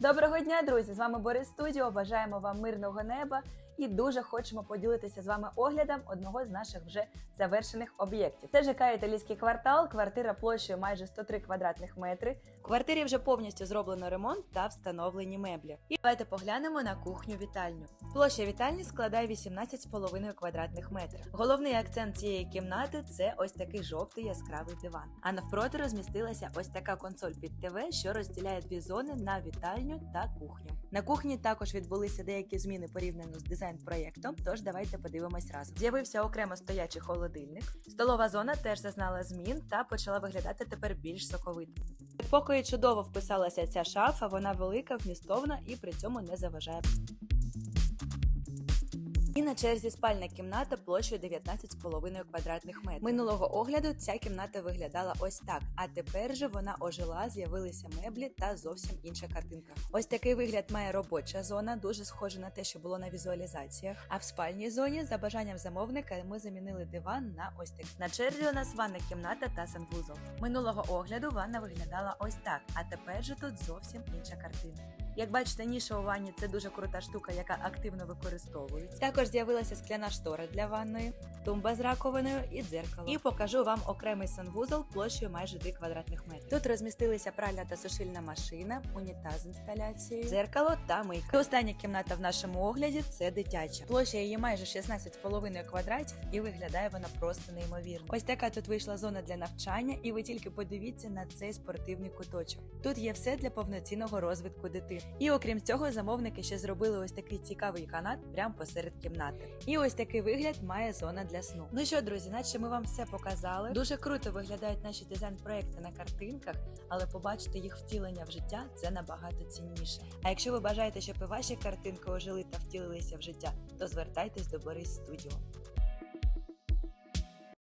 Доброго дня, друзі! З вами Борис Студіо. Бажаємо вам мирного неба і дуже хочемо поділитися з вами оглядом одного з наших вже завершених об'єктів. Це ЖК італійський квартал, квартира площею майже 103 квадратних метри. В квартирі вже повністю зроблено ремонт та встановлені меблі. І давайте поглянемо на кухню вітальню. Площа вітальні складає 18,5 квадратних метрів. Головний акцент цієї кімнати це ось такий жовтий яскравий диван. А навпроти розмістилася ось така консоль під ТВ, що розділяє дві зони на вітальню та кухню. На кухні також відбулися деякі зміни порівняно з дизайн-проєктом. Тож давайте подивимось разом. З'явився окремо стоячий холодильник. Столова зона теж зазнала змін та почала виглядати тепер більш соковито. Поки чудово вписалася ця шафа, вона велика, вмістовна і при цьому не заважає. На черзі спальна кімната площею 19,5 квадратних метрів. Минулого огляду ця кімната виглядала ось так. А тепер же вона ожила, з'явилися меблі та зовсім інша картинка. Ось такий вигляд має робоча зона, дуже схоже на те, що було на візуалізаціях. А в спальній зоні, за бажанням замовника, ми замінили диван на ось такий. На черзі у нас ванна кімната та санвузол. Минулого огляду ванна виглядала ось так, а тепер же тут зовсім інша картина. Як бачите, ніша у ванні це дуже крута штука, яка активно використовується. Також з'явилася скляна штора для ванної, тумба з раковиною і дзеркало. І покажу вам окремий санвузол площею майже 3 квадратних метри. Тут розмістилися пральна та сушильна машина, унітаз з інсталяцією, дзеркало та мийка. І остання кімната в нашому огляді це дитяча. Площа її майже 16,5 квадратів і виглядає вона просто неймовірно. Ось така тут вийшла зона для навчання, і ви тільки подивіться на цей спортивний куточок. Тут є все для повноцінного розвитку дитини. І окрім цього, замовники ще зробили ось такий цікавий канат прямо посеред кімнати. І ось такий вигляд має зона для сну. Ну що, друзі, наче ми вам все показали. Дуже круто виглядають наші дизайн-проекти на картинках, але побачити їх втілення в життя це набагато цінніше. А якщо ви бажаєте, щоб і ваші картинки ожили та втілилися в життя, то звертайтесь до Борис Студіо.